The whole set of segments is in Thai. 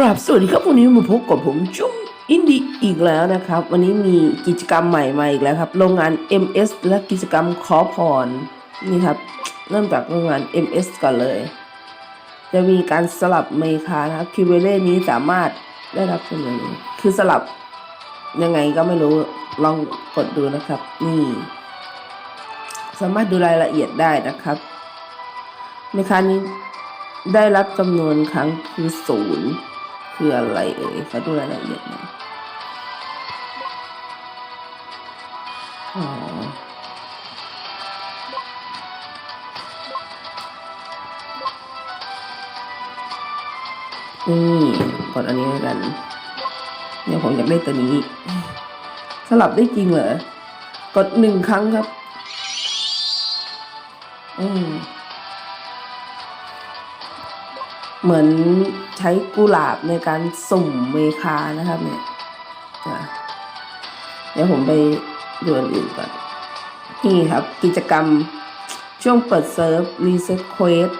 กราบสวัสดีครับวันนี้มาพบกับผมจุ้มอินดีอีกแล้วนะครับ วันนี้มีกิจกรรมใหม่มาอีกแล้วครับ โรงงาน MS และกิจกรรมขอพรนี่ครับ เริ่มจากโรงงาน MS ก่อนเลย จะมีการสลับเมคานะครับคิวเบเล่นี้สามารถได้รับเสนอคือสลับยังไงก็ไม่รู้ลองกดดูนะครับ นี่ สามารถดูรายละเอียดได้นะครับเมคานี้ได้รับจำนวนครั้งคือศูนย์ คืออะไรเอ่ยขอดูรายละเอียดหน่อยอ๋อนี่กดอันนี้แล้วกันเนี่ยผมอยากได้ตัวนี้ สลับได้จริงเหรอกดหนึ่งครั้งครับ อืม เหมือนใช้กุหลาบในการสุ่มเมคานะครับเนี่ยเดี๋ยวผมไปดูอันอื่นก่อน นี่ครับ กิจกรรมช่วงเปิดเซิร์ฟรีเซ็ตเควส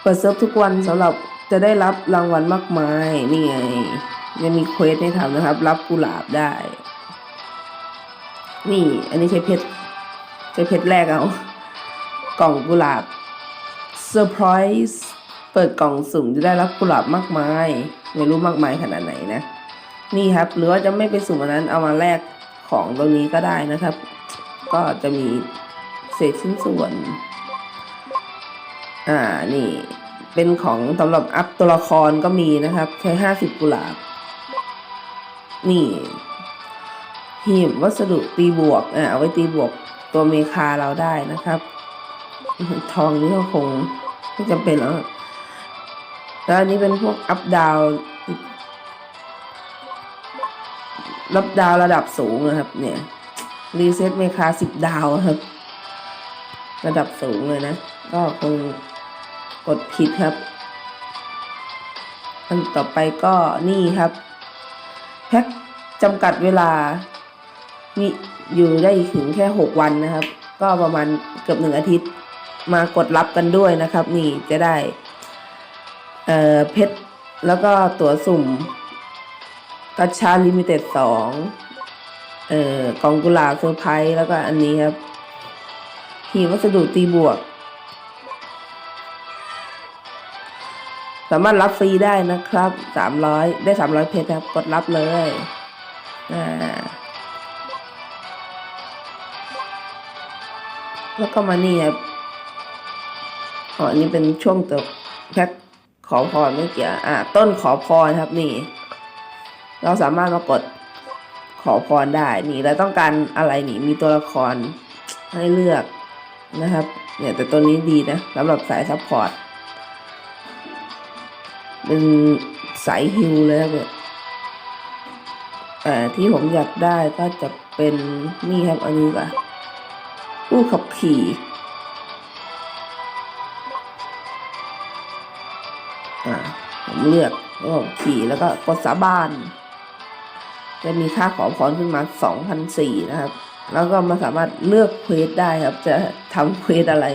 เปิดเซิร์ฟทุกวันสำหรับจะได้รับรางวัลมากมาย นี่ไงยังมีเควสให้ทำนะครับ รับกุหลาบได้ นี่ อันนี้ใช้เพชรใช้เพชรแรกเอา กล่องกุหลาบเซอร์ไพรส์ เปิดกล่องสุ่มจะได้รับกุหลาบมากมาย ไม่รู้มากมายขนาดไหนนะ นี่ครับ หรือว่าจะไม่ไปสุ่มอันนั้นเอามาแลกของตรงนี้ก็ได้นะครับ ก็จะมีเศษชิ้นส่วน อ่านี่เป็นของสำหรับอัพตัวละครก็มีนะครับ ใช้ห้าสิบกุหลาบ นี่หีบวัสดุตีบวกอ่าเอาไว้ตีบวกตัวเมคาเราได้นะครับ ทองนี่ก็คงไม่จำเป็นแล้ว แล้วอันนี้เป็นพวกอัพดาวรับดาวระดับสูงนะครับ เนี่ยรีเซ็ตเมคาสิบดาวครับ ระดับสูงเลยนะ ก็คงกดผิดครับอันต่อไปก็นี่ครับ แพ็คจำกัดเวลา มีอยู่ได้ถึงแค่หกวันนะครับ ก็ประมาณเกือบหนึ่งอาทิตย์มากดรับกันด้วยนะครับ นี่จะได้ เอ่อเพชรแล้วก็ตั๋วสุ่มกัชชาลิมิเต็ดสองเอ่อกองกุหลาบเซอร์ไพรส์แล้วก็อันนี้ครับหีวัสดุตีบวก สามารถรับฟรีได้นะครับสามร้อยได้สามร้อยเพชรครับ กดรับเลยอ่าแล้วก็มานี่ครับอ๋ออันนี้เป็นช่วงตัวแพ็ค ขอพรไม่เกี่ยวอ่าต้นขอพรครับนี่ เราสามารถมากดขอพรได้นี่เราต้องการอะไรนี่มีตัวละครให้เลือกนะครับ เนี่ยแต่ตัวนี้ดีนะสำหรับสายซัพพอร์ตเป็นสายฮิลเลยครับเนี่ยแต่ที่ผมอยากได้ก็จะเป็นนี่ครับอันนี้ก่อนผู้ขับขี่ อ่าผมเลือกแล้วก็ขี่แล้วก็กดสาบานจะมีค่าขอพรขึ้นมาสองพันสี่นะครับ แล้วก็มาสามารถเลือกเควสได้ครับ จะทำเควสอะไร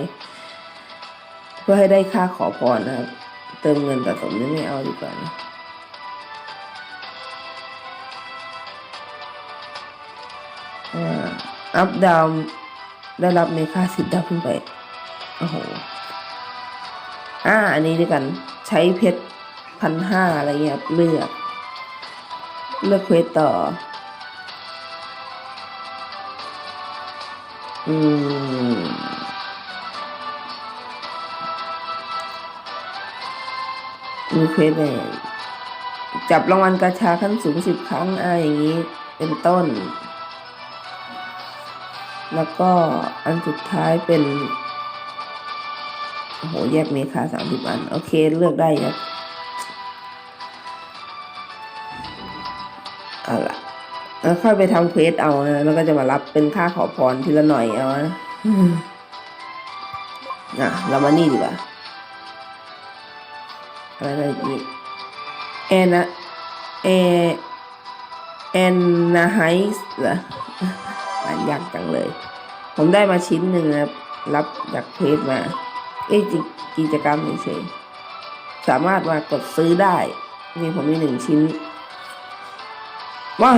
เพื่อให้ได้ค่าขอพรนะครับ เติมเงินแต่สมนี่ไม่เอาดีกว่านะอ่าอัพดาวได้รับในค่าสิบดาวขึ้นไป โอ้โห อ่า อันนี้ด้วยกัน ใช้เพชรพันห้าอะไรเงี้ยเลือก เลือกเควสต่อ อืม มีเควสเนี่ยจับรางวัลกาชาขั้นสูงสิบครั้งอ่าอย่างนี้ เป็นต้น แล้วก็อันสุดท้ายเป็น โอ้โหแยกเมคาสามสิบอัน โอเค เลือกได้ครับเอาละแล้วค่อยไปทำเควสเอานะ แล้วก็จะมารับเป็นค่าขอพรทีละหน่อยเอานะอืมอะ เรามานี่ดีกว่า อะไรอะไรอีกแอนนะเอแอนนาไฮส์เหรออ่านยากจังเลย ผมได้มาชิ้นหนึ่งนะครับรับจากเควสมา เอ้กิกิจกรรมเฉยๆสามารถมากดซื้อได้ นี่ผมมีหนึ่งชิ้นว้า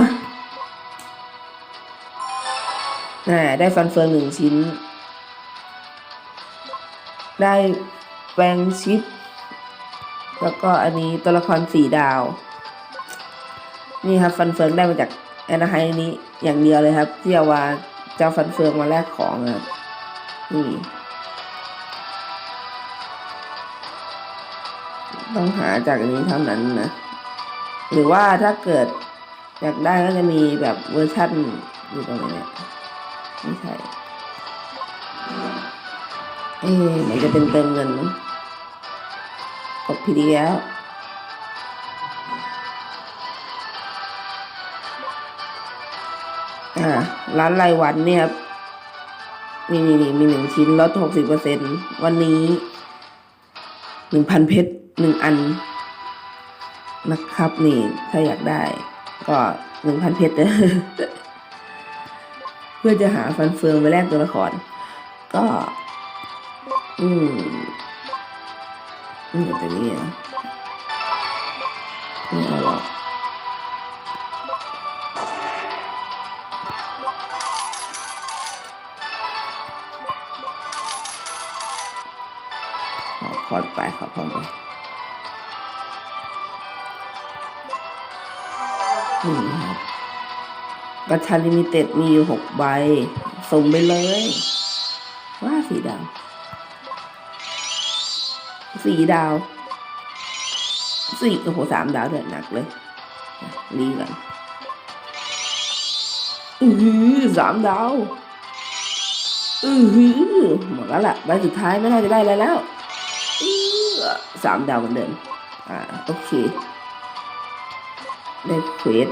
น่าได้ฟันเฟืองหนึ่งชิ้น ได้แปลงชิป แล้วก็อันนี้ตัวละครสี่ดาว นี่ครับฟันเฟืองได้มาจากแอนนาไฮนี้อย่างเดียวเลยครับ ที่เอาว่าเจ้าฟันเฟืองมาแลกของครับนี่ ต้องหาจากนี้เท่านั้นนะ หรือว่าถ้าเกิดอยากได้ก็จะมีแบบเวอร์ชั่นอยู่ตรงนเนี่ยไม่ใช่ เอ๊ะมันจะเป็นเติมเงินมั้งกดผิดอีแล้วอ่าร้านรายวันเนี่ยครับนี่นี่นี่มีหนึ่งชิ้นลดหกสิบเปอร์เซ็นวันนี้หนึ่งพันเพชร หนึ่งอันนะครับนี่ถ้าอยากได้ ก็หนึ่งพันเพชรเพื่อจะหาฟันเฟืองไปแลกตัวละคร ก็ อืมอืมแต่นี่อะไม่เอาหรอกขอพรไปขอพรไป นี่ครับกัญชาลิมิเต็ดมีอยู่หกใบ ส่งไปเลย ว่าสีดาว สีดาว สี่โอ้โหสามดาวเดือดหนักเลยรีกันอือหือสามดาวอือหือหมดแล้วล่ะใบสุดท้ายไม่น่าจะได้อะไรแล้วสามดาวเหมือนเดิมอ่าโอเค ได้เควส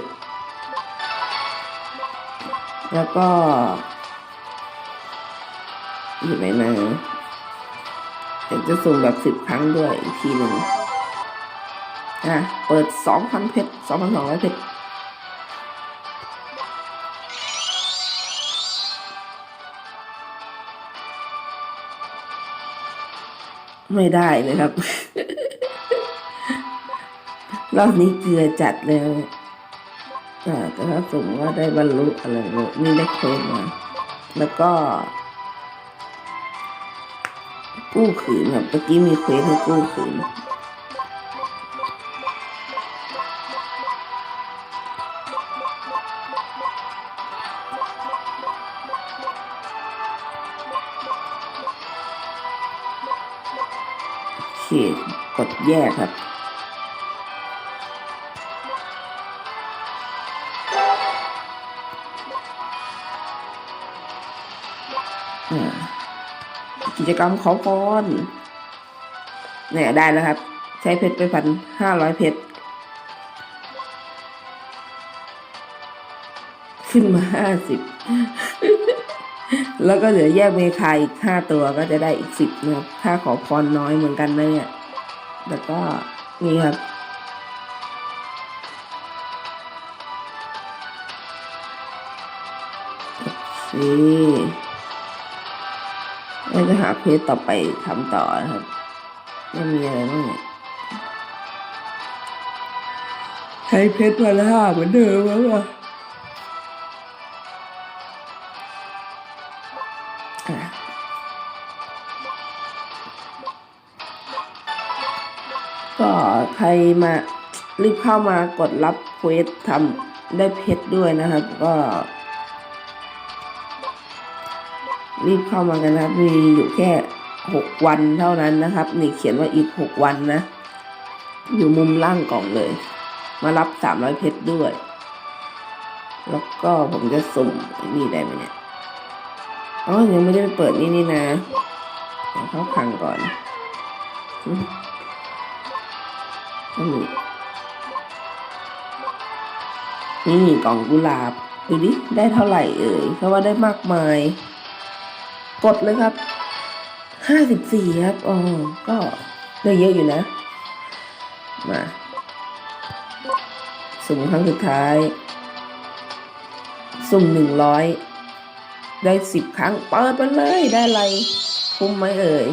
แล้วก็อยู่ไหนนะเดี๋ยวจะสุ่มแบบสิบครั้งด้วยอีกทีหนึ่งอะ เปิดสองพันเพชรสองพันสองร้อยเพชรไม่ได้เลยครับ รอบนี้เกลือจัดเลยอ่าแต่ถ้าสมมติว่าได้บรรลุอะไรเนี่ยนี่ได้เควสมาแล้วก็ กู้ขืนแบบเมื่อกี้มีเควสให้กู้ขืนโอเคกดแยกครับ กิจกรรมขอพรเนี่ยได้แล้วครับ ใช้เพชรไปพันห้าร้อยเพชรขึ้นมาห้าสิบแล้วก็เหลือแยกเมคาอีกห้าตัวก็จะได้อีกสิบนะครับถ้าขอพรน้อยเหมือนกันนะเนี่ยแล้วก็นี่ครับโเราจะหาเพจต่อไปทำต่อนะครับว่ามีอะไรบ้างเนี่ยใช้เพชรวันละห้าเหมือนเดิมแล้วอะอะก็ใครมารีบเข้ามากดรับเควสทำได้เพชรด้วยนะครับ ก็ รีบเข้ามากันนะครับ มีอยู่แค่หกวันเท่านั้นนะครับ นี่เขียนว่าอีกหกวันนะ อยู่มุมล่างกล่องเลย มารับสามร้อยเพชรด้วย แล้วก็ผมจะสุ่มนี่ได้ไหมเนี่ยอ๋อยังไม่ได้ไปเปิดนี่นี่นะเดี๋ยวเข้าคังก่อนอืมก็มีนี่กล่องกุหลาบดูดิได้เท่าไหร่เอ่ยเพราะว่าได้มากมาย กดเลยครับห้าสิบสี่ครับอ๋อก็ได้เยอะอยู่นะ มาสุ่มครั้งสุดท้าย สุ่มหนึ่งร้อยได้สิบครั้งเปิดไปเลยได้อะไร คุ้มไหมเอ่ย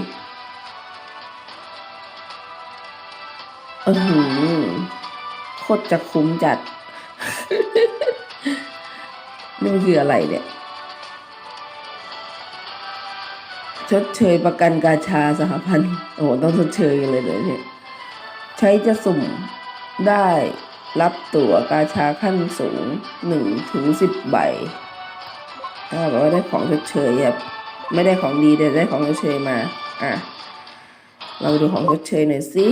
อือหือตรจะคุ้มจัดนี่มันคืออะไรเนี่ย ชดเชยประกันกาชาสหพันธ์โอ้โหต้องชดเชยกันเลยเลยเนี่ยใช้จะสุ่มได้รับตั๋วกาชาขั้นสูงหนึ่งถึงสิบใบถ้าบอกว่าได้ของชดเชยแบบไม่ได้ของดีแต่ได้ของชดเชยมา อะ เราไปดูของชดเชยหน่อยสิ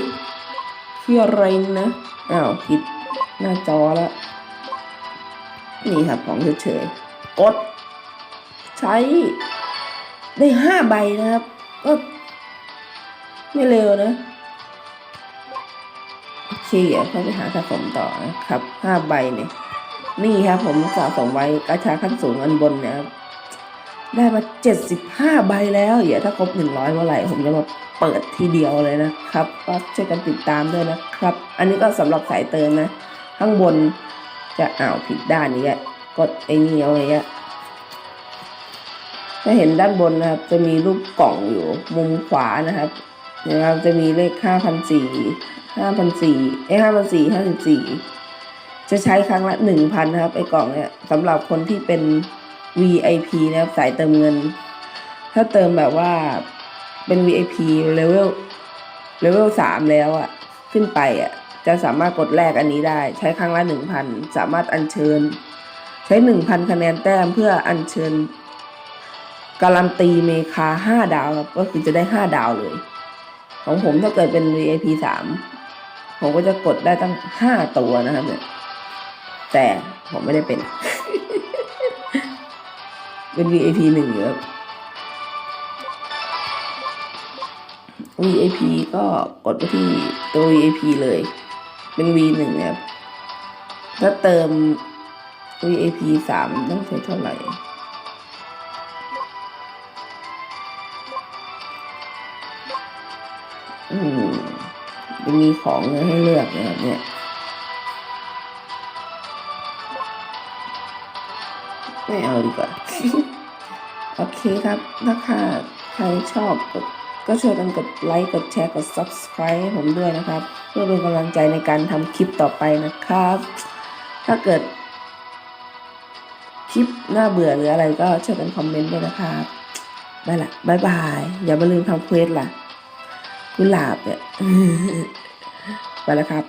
คืออะไรนะ อ้าวผิดหน้าจอแล้ว นี่ครับของชดเชยกด ใช้ ได้ห้าใบนะครับ ก็ไม่เร็วนะโอเคเดี๋ยวเขาไปหาสะสมต่อนะครับห้าใบเนี่ยนี่ครับผมสะสมไว้กระชาขั้นสูงอันบนนะครับได้มาเจ็ดสิบห้าใบแล้วเดี๋ยวถ้าครบหนึ่งร้อยเมื่อไหร่ผมจะมาเปิดทีเดียวเลยนะครับ ก็ช่วยกันติดตามด้วยนะครับ อันนี้ก็สำหรับสายเติมนะ ข้างบนจะอ่าวผิดด้านนี้กดไอ้นี่เอาไว้อะ ถ้าเห็นด้านบนนะครับ จะมีรูปกล่องอยู่มุมขวานะครับนะครับจะมีเลขห้าพันสี่ห้าพันสี่ไอ้ห้าพันสี่ห้าสิบสี่จะใช้ครั้งละหนึ่งพันนะครับไอ้กล่องเนี่ยสำหรับคนที่เป็น VIP นะครับสายเติมเงิน ถ้าเติมแบบว่าเป็น VIP เลเวลเลเวลสามแล้วอะขึ้นไปอะจะสามารถกดแลกอันนี้ได้ ใช้ครั้งละหนึ่งพันสามารถอัญเชิญ ใช้หนึ่งพันคะแนนแต้มเพื่ออัญเชิญ การันตีเมคาห้าดาวครับก็คือจะได้ห้าดาวเลย ของผมถ้าเกิดเป็น VIP สามผมก็จะกดได้ตั้งห้าตัวนะครับเนี่ยแต่ผมไม่ได้เป็น เป็น VIP หนึ่งอยู่ครับ VIP ก็กดไปที่ตัว VIP เลย เป็น V หนึ่งนะครับถ้าเติม VIP สามต้องใช้เท่าไหร่ อืมจะมีของให้เลือกนะครับเนี่ยไม่เอาดีกว่า โอเคครับ ถ้าใครชอบก็ก็ช่วยกันกดไลค์ กดแชร์ กด subscribe ให้ผมด้วยนะครับ เพื่อเป็นกำลังใจในการทำคลิปต่อไปนะครับ ถ้าเกิด คลิปน่าเบื่อหรืออะไรก็ช่วยกันคอมเมนต์ด้วยนะครับไปละบายบาย อย่ามาลืมทำเควสล่ะ กุหลาบเนี่ยไปแล้วครับ